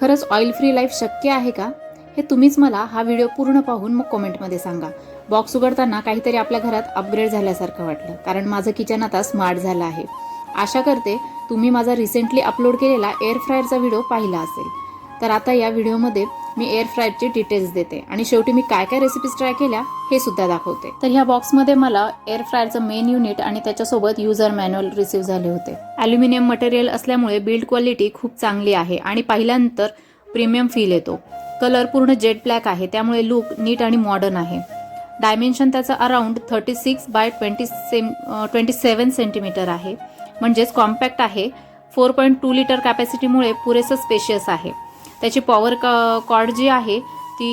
खरंच oil free life शक्य आहे का? हे तुम्हीच मला हा व्हिडिओ पूर्ण पाहून मग कमेंटमध्ये सांगा. बॉक्स उघडताना काहीतरी आपल्या घरात अपग्रेड झाल्यासारखं वाटलं. कारण माझं किचन आता स्मार्ट झालं आहे. आशा करते तुम्ही माझा रिसेंटली अपलोड केलेला एअर फ्रायरचा व्हिडिओ पाहिला असेल. तर आता या व्हिडिओमध्ये मी एअर फ्रायरचे डिटेल्स देते. आणि शेवटी मी काय काय रेसिपीज ट्राय केल्या हे सुद्धा दाखवते. तर ह्या बॉक्समध्ये मला एअर फ्रायरचं मेन युनिट आणि त्याच्यासोबत युजर मॅन्युअल रिसीव्ह झाले होते. ॲल्युमिनियम मटेरियल असल्यामुळे बिल्ड क्वालिटी खूप चांगली आहे आणि पाहिल्यानंतर प्रीमियम फील येतो. कलर पूर्ण जेट ब्लॅक आहे त्यामुळे लुक नीट आणि मॉडर्न आहे. डायमेन्शन त्याचं around thirty six by twenty same twenty seven centimetre आहे. म्हणजेच कॉम्पॅक्ट आहे. फोर पॉईंट टू लिटर कॅपॅसिटीमुळे पुरेसं स्पेशियस आहे. त्याची पॉवर कॉर्ड जी आहे ती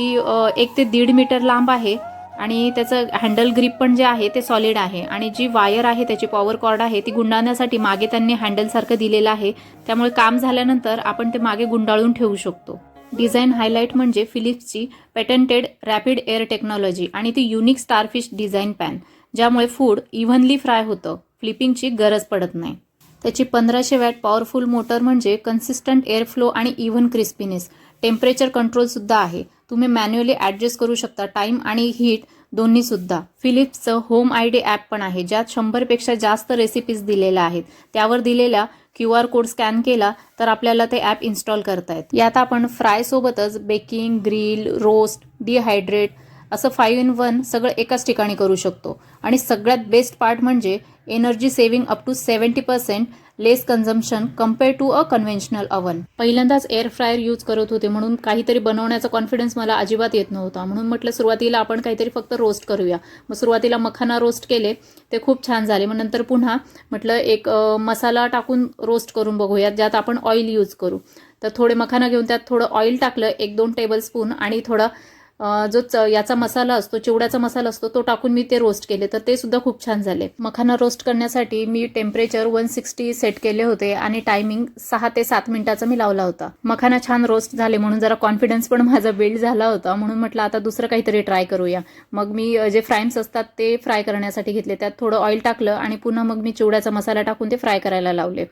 एक ते दीड मीटर लांब आहे आणि त्याचं हँडल ग्रिप पण जे आहे ते सॉलिड आहे. आणि जी वायर आहे त्याची पॉवर कॉर्ड आहे ती गुंडाळण्यासाठी मागे त्यांनी हँडलसारखं दिलेलं आहे. त्यामुळे काम झाल्यानंतर आपण ते मागे गुंडाळून ठेवू शकतो. डिझाईन हायलाईट म्हणजे फिलिप्सची पेटंटेड रॅपिड एअर टेक्नॉलॉजी आणि ती युनिक स्टारफिश डिझाईन पॅन ज्यामुळे फूड इव्हनली फ्राय होतं. फ्लिपिंगची गरज पडत नाही. त्याची पंधराशे वॅट पॉवरफुल मोटर म्हणजे कन्सिस्टंट एअर फ्लो आणि इव्हन क्रिस्पीनेस टेम्परेचर कंट्रोलसुद्धा आहे. तुम्ही मॅन्युअली ॲडजस्ट करू शकता. टाईम आणि हीट दोन्हीसुद्धा फिलिप्सचं होम आय डी ॲप पण आहे ज्यात शंभरपेक्षा जास्त रेसिपीज दिलेल्या आहेत. त्यावर दिलेल्या क्यू आर कोड स्कॅन केला तर आपल्याला ते ॲप इन्स्टॉल करता येत. यात आपण फ्रायसोबतच बेकिंग ग्रिल रोस्ट डिहायड्रेट असं फाईव्ह इन वन सगळं एकाच ठिकाणी करू शकतो. आणि सगळ्यात बेस्ट पार्ट म्हणजे energy saving up to seventy percent less consumption compare to a conventional oven. पहिल्यांदाच एअर फ्रायर यूज करत होते म्हणून काहीतरी बनवण्याचा कॉन्फिडन्स मला अजिबात येत नव्हता. म्हणून म्हटलं सुरुवातीला आपण काहीतरी फक्त रोस्ट करूया. मग सुरुवातीला मखाना रोस्ट केले ते खूप छान झाले. मग नंतर पुन्हा म्हटलं एक मसाला टाकून रोस्ट करून बघूयात ज्यात आपण ऑइल यूज करू. तर थोडे मखाना घेऊन त्यात थोडं ऑइल टाकलं एक दोन टेबलस्पून आणि थोडं जो च याचा मसाला असतो चिवड्याचा मसाला असतो तो टाकून मी ते रोस्ट केले. तर ते सुद्धा खूप छान झाले. मखाना रोस्ट करण्यासाठी मी टेम्परेचर वन सिक्स्टी सेट केले होते आणि टायमिंग सहा ते सात मिनिटाचा मी लावला होता. मखाना छान रोस्ट झाले म्हणून जरा कॉन्फिडन्स पण माझा बिल्ड झाला होता. म्हणून म्हटलं आता दुसरं काहीतरी ट्राय करूया. मग मी जे फ्राईम्स असतात ते फ्राय करण्यासाठी घेतले. त्यात थोडं ऑइल टाकलं आणि पुन्हा मग मी चिवड्याचा मसाला टाकून ते फ्राय करायला लावले.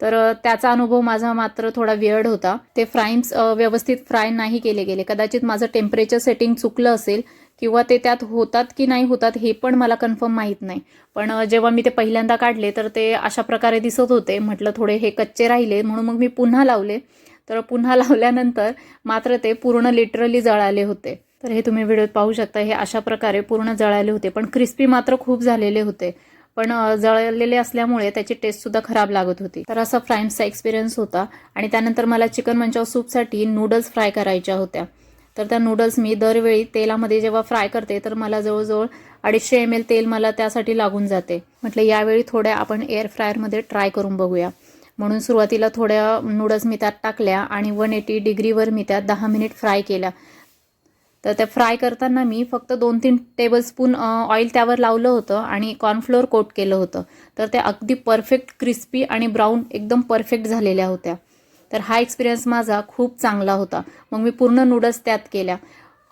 तर त्याचा अनुभव माझा मात्र थोडा वियर्ड होता. ते फ्राईम्स व्यवस्थित फ्राय नाही केले गेले. कदाचित माझं टेम्परेचर सेटिंग चुकलं असेल किंवा ते त्यात होतात की नाही होतात हे पण मला कन्फर्म माहीत नाही. पण जेव्हा मी ते पहिल्यांदा काढले तर ते अशा प्रकारे दिसत होते. म्हटलं थोडे हे कच्चे राहिले. म्हणून मग मी पुन्हा लावले. तर पुन्हा लावल्यानंतर मात्र ते पूर्ण लिटरली जळाले होते. तर हे तुम्ही व्हिडिओत पाहू शकता. हे अशा प्रकारे पूर्ण जळाले होते. पण क्रिस्पी मात्र खूप झालेले होते. पण जळलेले असल्यामुळे त्याची टेस्ट सुद्धा खराब लागत होती. तर असा फ्राईम्सचा एक्सपिरियन्स होता आणि त्यानंतर मला चिकन मंचाव सूपसाठी नूडल्स फ्राय करायच्या होत्या. तर त्या नूडल्स मी दरवेळी तेलामध्ये जेव्हा फ्राय करते तर मला जवळजवळ अडीचशे एम एल तेल मला त्यासाठी लागून जाते. म्हटलं यावेळी थोड्या आपण एअर फ्रायरमध्ये ट्राय करून बघूया. म्हणून सुरुवातीला थोड्या नूडल्स मी त्यात टाकल्या आणि वन एटी डिग्रीवर मी त्यात दहा मिनिट फ्राय केल्या. तर त्या फ्राय करताना मी फक्त दोन तीन टेबलस्पून ऑइल त्यावर लावलं होतं आणि कॉर्नफ्लोअर कोट केलं होतं. तर त्या अगदी परफेक्ट क्रिस्पी आणि ब्राऊन एकदम परफेक्ट झालेल्या होत्या. तर हा एक्सपिरियन्स माझा खूप चांगला होता. मग मी पूर्ण नूडल्स त्यात केल्या.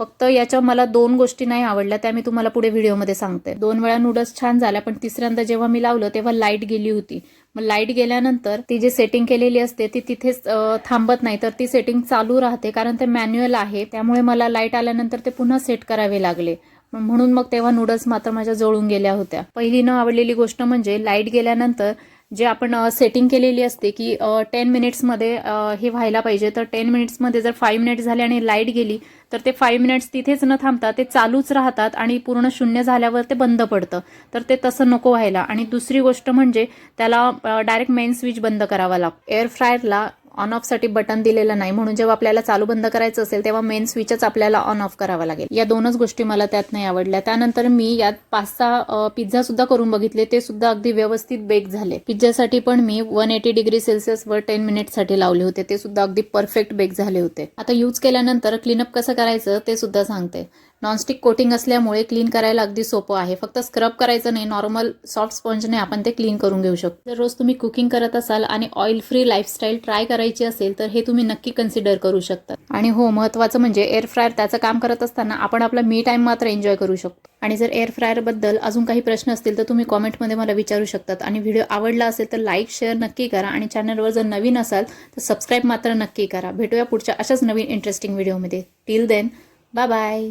फक्त याच्या मला दोन गोष्टी नाही आवडल्या त्या मी तुम्हाला पुढे व्हिडिओमध्ये सांगते. दोन वेळा नूडल्स छान झाल्या पण तिसऱ्यांदा जेव्हा मी लावलं तेव्हा लाइट गेली होती. मग लाइट गेल्यानंतर ती जी सेटिंग केलेली असते ती तिथेच थांबत नाही. तर ती सेटिंग चालू राहते कारण ते मॅन्युअल आहे. त्यामुळे मला लाइट आल्यानंतर ते पुन्हा सेट करावे लागले. म्हणून मग तेव्हा नूडल्स मात्र माझ्या जळून गेल्या होत्या. पहिली न आवडलेली गोष्ट म्हणजे लाइट गेल्यानंतर जे आपण सेटिंग केलेली असते की टेन मिनिट्समध्ये हे व्हायला पाहिजे. तर टेन मिनिट्समध्ये जर फाईव्ह मिनिट्स झाले आणि लाइट गेली तर ते फाईव्ह मिनिट्स तिथेच न थांबता ते चालूच राहतात आणि पूर्ण शून्य झाल्यावर ते बंद पडतं. तर ते तसं नको व्हायला. आणि दुसरी गोष्ट म्हणजे त्याला डायरेक्ट मेन स्विच बंद करावा लागतो. एअर फ्रायरला ऑन ऑफसाठी बटन दिलेलं नाही. म्हणून जेव्हा आपल्याला चालू बंद करायचं असेल तेव्हा मेन स्विचच आपल्याला ऑन ऑफ करावा लागेल. या दोनच गोष्टी मला त्यात नाही आवडल्या. त्यानंतर मी यात पाच सहा पिझ्झा सुद्धा करून बघितले. ते सुद्धा अगदी व्यवस्थित बेक झाले. पिझ्झासाठी पण मी वन एटी डिग्री सेल्सिअसवर टेन मिनिटसाठी लावले होते. ते सुद्धा अगदी परफेक्ट बेक झाले होते. आता यूज केल्यानंतर क्लीनअप कसं करायचं ते सुद्धा सांगते. नॉनस्टिक कोटिंग असल्यामुळे क्लीन करायला अगदी सोपं आहे. फक्त स्क्रब करायचं नाही नॉर्मल सॉफ्ट स्पंजने आपण ते क्लीन करून घेऊ शकतो. जर रोज तुम्ही कुकिंग करत असाल आणि ऑइल फ्री लाईफस्टाईल ट्राय करायची असेल तर हे तुम्ही नक्की कन्सिडर करू शकता. आणि हो महत्त्वाचं म्हणजे एअर फ्रायर त्याचं काम करत असताना आपण आपला मी टाईम मात्र एन्जॉय करू शकतो. आणि जर एअर फ्रायरबद्दल अजून काही प्रश्न असतील तर तुम्ही कॉमेंटमध्ये मला विचारू शकतात. आणि व्हिडिओ आवडला असेल तर लाईक शेअर नक्की करा. आणि चॅनलवर जर नवीन असाल तर सबस्क्राईब मात्र नक्की करा. भेटूया पुढच्या अशाच नवीन इंटरेस्टिंग व्हिडिओमध्ये टिल देन बाय बाय